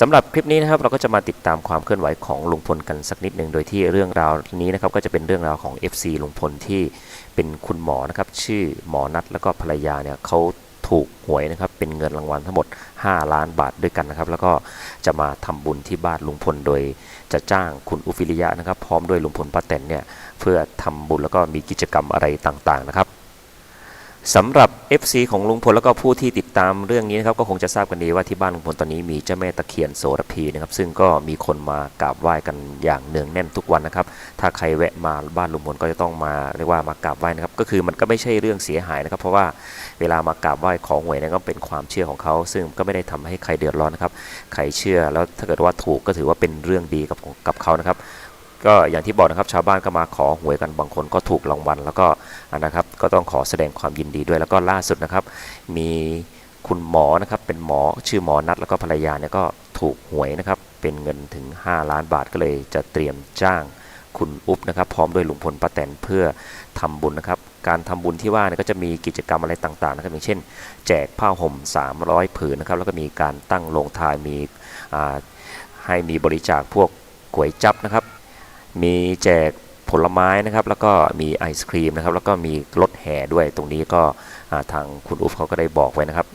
สำหรับคลิปนี้นะครับเราก็จะมาติดตามความเคลื่อนไหวของลุงพลกันสักนิดหนึ่งโดยที่เรื่องราวนี้นะครับก็จะเป็นเรื่องราวของ FC ลุงพลที่เป็นคุณหมอนะครับชื่อหมอนัทแล้วก็ภรรยาเนี่ยเขาถูกหวยนะครับเป็นเงินรางวัลทั้งหมด 5 ล้านบาทด้วยกันนะครับ แล้วก็จะมาทำบุญที่บ้านลุงพลโดยจะจ้างคุณอุฟิริยะนะครับ พร้อมด้วยลุงพลป้าแตนเนี่ยเพื่อทำบุญแล้วก็มีกิจกรรมอะไรต่างๆนะครับ สำหรับ FC ของลุงพลแล้วก็ผู้ที่ติดตามเรื่องนี้นะครับก็คงจะทราบกันดีว่าที่บ้านลุงพลตอนนี้มีเจ้าแม่ตะเคียนโสระพีนะครับซึ่งก็มีคนมากราบไหว้กันอย่างเนืองแน่นทุกวันนะครับถ้าใครแวะมาบ้านลุงพลก็จะต้องมาเรียกว่ามากราบไหว้นะครับก็คือมันก็ไม่ใช่เรื่องเสียหายนะครับ เพราะว่าเวลามากราบไหว้ของหวยเนก็เป็นความเชื่อของเขา ซึ่งก็ไม่ได้ทำให้ใครเดือดร้อนนะครับใครเชื่อแล้วถ้าเกิดว่าถูกก็ถือว่าเป็นเรื่องดีกับกับเขานะครับ ก็อย่างที่บอกนะครับชาวบ้านก็มาขอหวยกันบางคนก็ถูกรางวัลแล้วก็นะครับก็ต้องขอแสดงความยินดีด้วยแล้วก็ล่าสุดนะครับ มีคุณหมอนะครับเป็นหมอชื่อหมอนัทแล้วก็ภรรยาเนี่ยก็ถูกหวยนะครับเป็นเงินถึง 5 ล้านบาทก็เลยจะเตรียมจ้างคุณอุ๊บนะครับพร้อมด้วยลุงพลป้าแตนเพื่อทำบุญนะครับการทำบุญที่ว่าเนี่ยก็จะมีกิจกรรมอะไรต่างๆนะครับอย่างเช่น แจกผ้าห่ม 300 ผืนนะครับแล้วก็มีการตั้งโรงทานมีให้มีบริจาคพวกก๋วยจับนะครับ มีแจกผลไม้นะครับ แล้วก็มีไอศครีมนะครับ แล้วก็มีรถแห่ด้วย ตรงนี้ก็ทางคุณอุ๊บเขาก็ได้บอกไว้นะครับ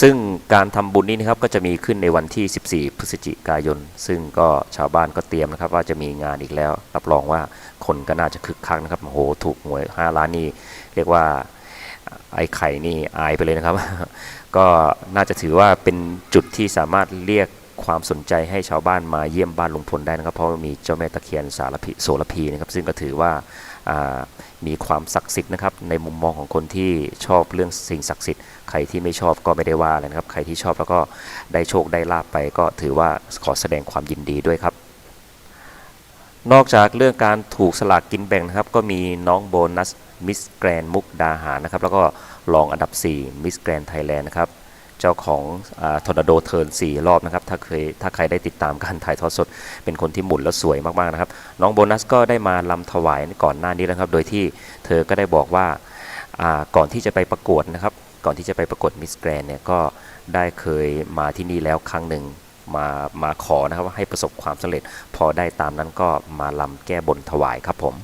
ซึ่งการทำบุญนี้นะครับก็จะมีขึ้นในวันที่ 14 พฤศจิกายน ซึ่งก็ชาวบ้านก็เตรียมนะครับ ว่าจะมีงานอีกแล้ว รับรองว่าคนก็น่าจะคึกคักนะครับโอ้โหถูกหวย5ล้านนี่เรียกว่าไอ้ไข่นี่อายไปเลยนะครับ ก็น่าจะถือว่าเป็นจุดที่สามารถเรียก ความสนใจให้ชาวบ้านมาเยี่ยมบ้านลุงพลได้นะครับ เพราะมีเจ้าแม่ตะเคียนสารพีโสระพีนะครับ ซึ่งก็ถือว่าามีความศักดิ์สิทธิ์นะครับ ในมุมมองของคนที่ชอบเรื่องสิ่งศักดิ์สิทธิ์ใครที่ไม่ชอบก็ไม่ได้ว่าอะไรนะครับ ใครที่ชอบแล้วก็ได้โชคได้ลาบไป ก็ถือว่าขอแสดงความยินดีด้วยครับ นอกจากเรื่องการถูกสลากกินแบ่งนะครับ ก็มีน้องโบนัสมิสแกรนมุกดาหารนะครับ แล้วก็รองอันดับ 4 มิสแกรนไทยแลนด์นะครับ เจ้าของทอร์นาโดเทิร์น4รอบนะครับถ้าเคยถ้าใครได้ติดตามการถ่ายทอดสด เป็นคนที่หมุนแล้วสวยมากๆนะครับ น้องโบนัสก็ได้มาลำถวายก่อนหน้านี้แล้วครับ โดยที่เธอก็ได้บอกว่าอ่าก่อนที่จะไปประกวดนะครับ ก่อนที่จะไปประกวดมิสแกรนเนี่ยก็ได้เคยมาที่นี่แล้วครั้งหนึ่งมามาขอนะครับว่าให้ประสบความสำเร็จ พอได้ตามนั้นก็มาลำแก้บนถวายครับผม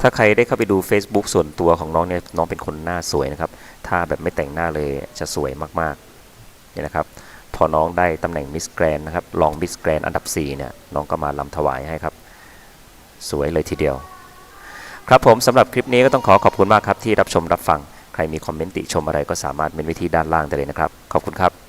ถ้าใครได้เข้าไปดู Facebook ส่วนตัวของน้องเนี่ยน้องเป็นคนหน้าสวยนะครับ ถ้าแบบไม่แต่งหน้าเลยจะสวยมากๆเนี่ยนะครับ พอน้องได้ตำแหน่งมิสแกรนนะครับรองมิสแกรนอันดับ4เนี่ยน้องก็มาลำถวายให้ครับ สวยเลยทีเดียว ครับผมสำหรับคลิปนี้ก็ต้องขอขอบคุณมากครับที่รับชมรับฟัง ใครมีคอมเมนต์ติชมอะไรก็สามารถเมนไว้ที่ด้านล่างได้เลยนะครับ ขอบคุณครับ